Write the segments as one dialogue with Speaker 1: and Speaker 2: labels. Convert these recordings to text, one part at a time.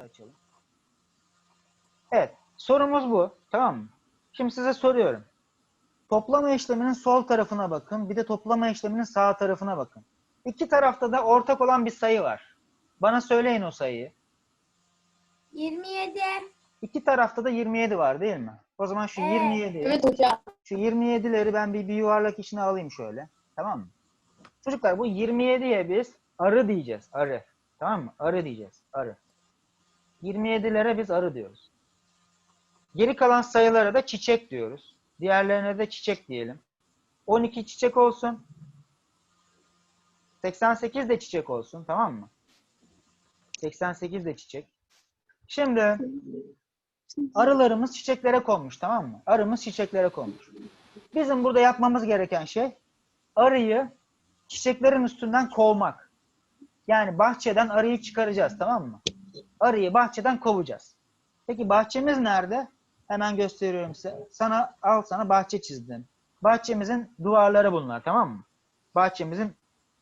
Speaker 1: açalım. Evet. Sorumuz bu. Tamam mı? Şimdi size soruyorum. Toplama işleminin sol tarafına bakın. Bir de toplama işleminin sağ tarafına bakın. İki tarafta da ortak olan bir sayı var. Bana söyleyin o sayıyı.
Speaker 2: 27.
Speaker 1: İki tarafta da 27 var değil mi? O zaman şu
Speaker 2: Evet.
Speaker 1: 27,
Speaker 3: Evet hocam.
Speaker 1: şu 27'leri ben bir, bir yuvarlak içine alayım şöyle. Tamam mı? Çocuklar bu 27'ye biz arı diyeceğiz. Arı. Tamam mı? Arı diyeceğiz. Arı. 27'lere biz arı diyoruz. Geri kalan sayılara da çiçek diyoruz. Diğerlerine de çiçek diyelim. 12 çiçek olsun. 88 de çiçek olsun. Tamam mı? 88 de çiçek. Şimdi arılarımız çiçeklere konmuş. Tamam mı? Arımız çiçeklere konmuş. Bizim burada yapmamız gereken şey arıyı çiçeklerin üstünden kovmak. Yani bahçeden arıyı çıkaracağız. Tamam mı? Arıyı bahçeden kovacağız. Peki bahçemiz nerede? Hemen gösteriyorum size. Sana al sana bahçe çizdim. Bahçemizin duvarları bunlar tamam mı? Bahçemizin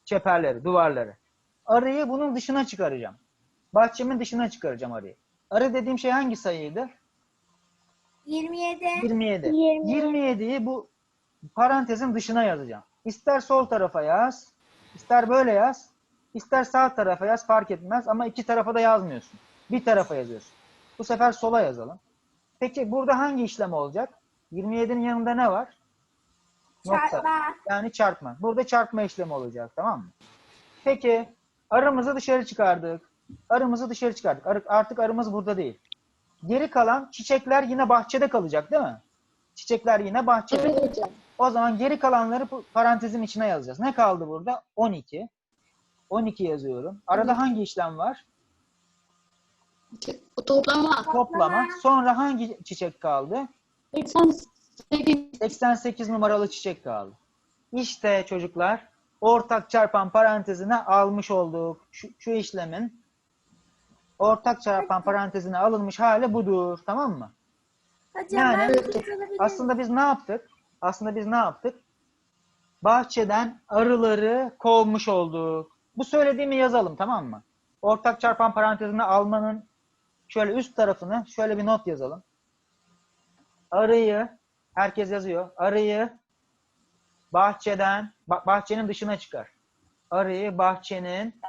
Speaker 1: çeperleri, duvarları. Arıyı bunun dışına çıkaracağım. Bahçemin dışına çıkaracağım arıyı. Arı dediğim şey hangi sayıydı?
Speaker 2: 27.
Speaker 1: 27.
Speaker 2: 27.
Speaker 1: 27'yi bu parantezin dışına yazacağım. İster sol tarafa yaz, ister böyle yaz, ister sağ tarafa yaz fark etmez ama iki tarafa da yazmıyorsun. Bir tarafa yazıyorsun. Bu sefer sola yazalım. Peki burada hangi işlem olacak? 27'nin yanında ne var? Nokta.
Speaker 2: Çarpma.
Speaker 1: Yani çarpma. Burada çarpma işlemi olacak tamam mı? Peki arımızı dışarı çıkardık. Arımızı dışarı çıkardık. Artık arımız burada değil. Geri kalan çiçekler yine bahçede kalacak değil mi? Çiçekler yine bahçede. O zaman geri kalanları parantezin içine yazacağız. Ne kaldı burada? 12. 12 yazıyorum. Arada hangi işlem var?
Speaker 3: Toplama.
Speaker 1: Toplama. Sonra hangi çiçek kaldı?
Speaker 3: 88.
Speaker 1: 88 numaralı çiçek kaldı. İşte çocuklar ortak çarpan parantezine almış olduk. Şu, şu işlemin ortak çarpan parantezine alınmış hali budur. Tamam mı?
Speaker 2: Hocam
Speaker 1: Yani-? Aslında biz ne yaptık? Aslında biz ne yaptık? Bahçeden arıları kovmuş olduk. Bu söylediğimi yazalım tamam mı? Ortak çarpan parantezine almanın şöyle üst tarafını şöyle bir not yazalım. Arıyı, herkes yazıyor. Arıyı bahçeden, ba- bahçenin dışına çıkar. Arıyı bahçenin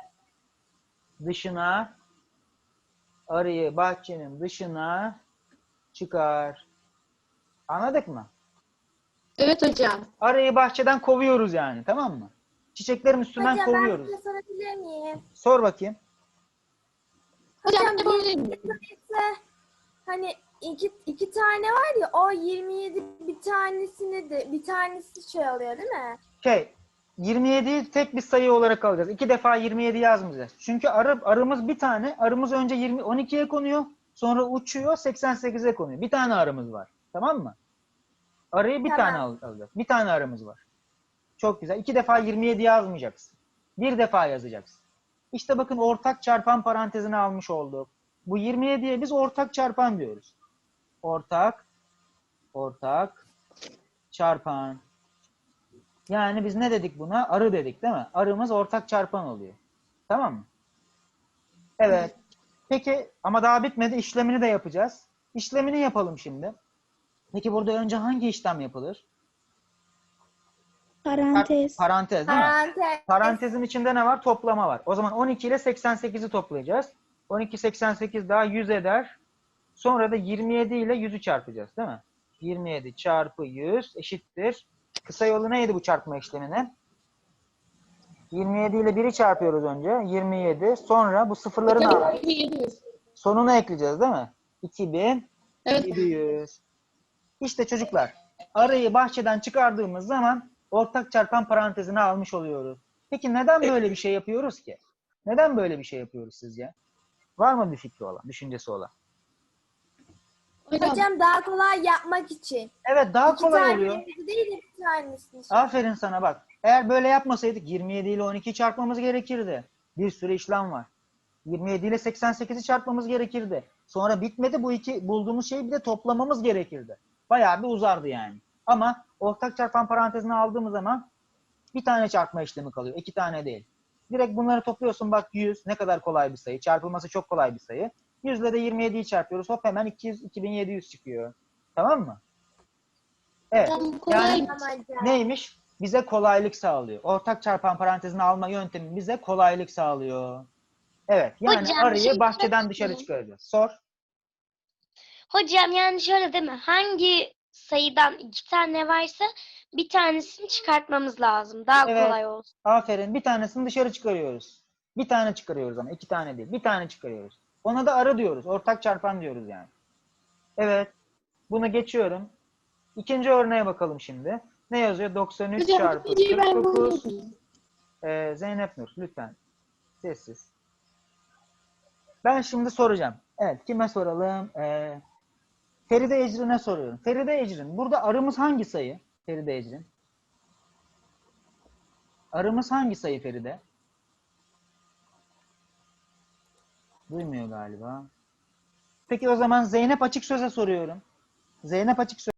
Speaker 1: dışına, arıyı bahçenin dışına çıkar. Anladık mı?
Speaker 3: Evet hocam.
Speaker 1: Arıyı bahçeden kovuyoruz yani tamam mı? Çiçeklerin üstünden
Speaker 2: Hocam ben
Speaker 1: kovuyoruz.
Speaker 2: bir şey sorabilir miyim?
Speaker 1: Sor bakayım.
Speaker 3: Hocam miyim?
Speaker 2: sayısı hani iki, iki tane var ya o 27 bir tanesini de bir tanesi şey oluyor değil mi?
Speaker 1: Şey 27'yi tek bir sayı olarak alacağız. İki defa 27 yazmayacağız. Çünkü arı, arımız bir tane. Arımız önce 20, 12'ye konuyor. Sonra uçuyor 88'e konuyor. Bir tane arımız var. Tamam mı? Arıyı bir
Speaker 2: Tamam.
Speaker 1: tane al- alacağız. Bir tane arımız var. Çok güzel. İki defa 27 yazmayacaksın. Bir defa yazacaksın. İşte bakın ortak çarpan parantezine almış olduk. Bu 27'ye biz ortak çarpan diyoruz. Ortak, ortak, çarpan. Yani biz ne dedik buna? Arı dedik değil mi? Arımız ortak çarpan oluyor. Tamam mı? Evet. Peki ama daha bitmedi. İşlemini de yapacağız. İşlemini yapalım şimdi. Peki burada önce hangi işlem yapılır?
Speaker 4: Parantez.
Speaker 1: Parantez değil mi?
Speaker 2: Parantez.
Speaker 1: Parantezin içinde ne var? Toplama var. O zaman 12 ile 88'i toplayacağız. 12 88 daha 100 eder. Sonra da 27 ile 100'ü çarpacağız değil mi? 27 çarpı 100 eşittir. Kısa yolu neydi bu çarpma işleminin? 27 ile 1'i çarpıyoruz önce. 27. Sonra bu al-
Speaker 3: 700.
Speaker 1: sonuna ekleyeceğiz değil mi? 2000
Speaker 3: Evet.
Speaker 1: 700. İşte çocuklar arayı bahçeden çıkardığımız zaman ortak çarpan parantezine almış oluyoruz. Peki neden böyle bir şey yapıyoruz ki? Neden böyle bir şey yapıyoruz sizce? Var mı bir fikri olan, düşüncesi olan?
Speaker 3: Hocam,
Speaker 2: daha kolay yapmak için.
Speaker 1: Evet daha
Speaker 2: İki
Speaker 1: kolay oluyor.
Speaker 2: değil.
Speaker 1: Aferin sana bak. Eğer böyle yapmasaydık 27 ile 12'yi çarpmamız gerekirdi. Bir sürü işlem var. 27 ile 88'i çarpmamız gerekirdi. Sonra bitmedi bu iki bulduğumuz şeyi bir de toplamamız gerekirdi. Bayağı bir uzardı yani. Ama ortak çarpan parantezine aldığımız zaman bir tane çarpma işlemi kalıyor. iki tane değil. Direkt bunları topluyorsun bak 100 ne kadar kolay bir sayı. Çarpılması çok kolay bir sayı. 100 ile de 27'yi çarpıyoruz. Hop hemen 200, 2700 çıkıyor. Tamam mı? Evet. Yani neymiş? Bize kolaylık sağlıyor. Ortak çarpan parantezini alma yöntemi bize kolaylık sağlıyor. Evet. Yani
Speaker 4: Hocam,
Speaker 1: arıyı
Speaker 4: şey
Speaker 1: bahçeden dışarı çıkaracağız. Sor.
Speaker 4: Hocam yani şöyle değil mi? Hangi sayıdan iki tane varsa bir tanesini çıkartmamız lazım. Daha
Speaker 1: Evet.
Speaker 4: kolay olsun.
Speaker 1: Aferin. Bir tanesini dışarı çıkarıyoruz. Bir tane çıkarıyoruz ama iki tane değil. Bir tane çıkarıyoruz. Ona da arı diyoruz. Ortak çarpan diyoruz yani. Evet. Bunu geçiyorum. İkinci örneğe bakalım şimdi. Ne yazıyor? 93
Speaker 3: Hocam
Speaker 1: çarpı
Speaker 3: ikinciyi ben
Speaker 1: 49.
Speaker 3: buldum.
Speaker 1: Ee, Zeynep Nur lütfen. Sessiz. Ben şimdi soracağım. Evet kime soralım? Ee, Feride Ecrin'e soruyorum. Feride Ecrin. Burada arımız hangi sayı? Feride Ecrin. Arımız hangi sayı Feride? Duymuyor galiba. Peki o zaman Zeynep Açık Söz'e soruyorum. Zeynep Açık Söz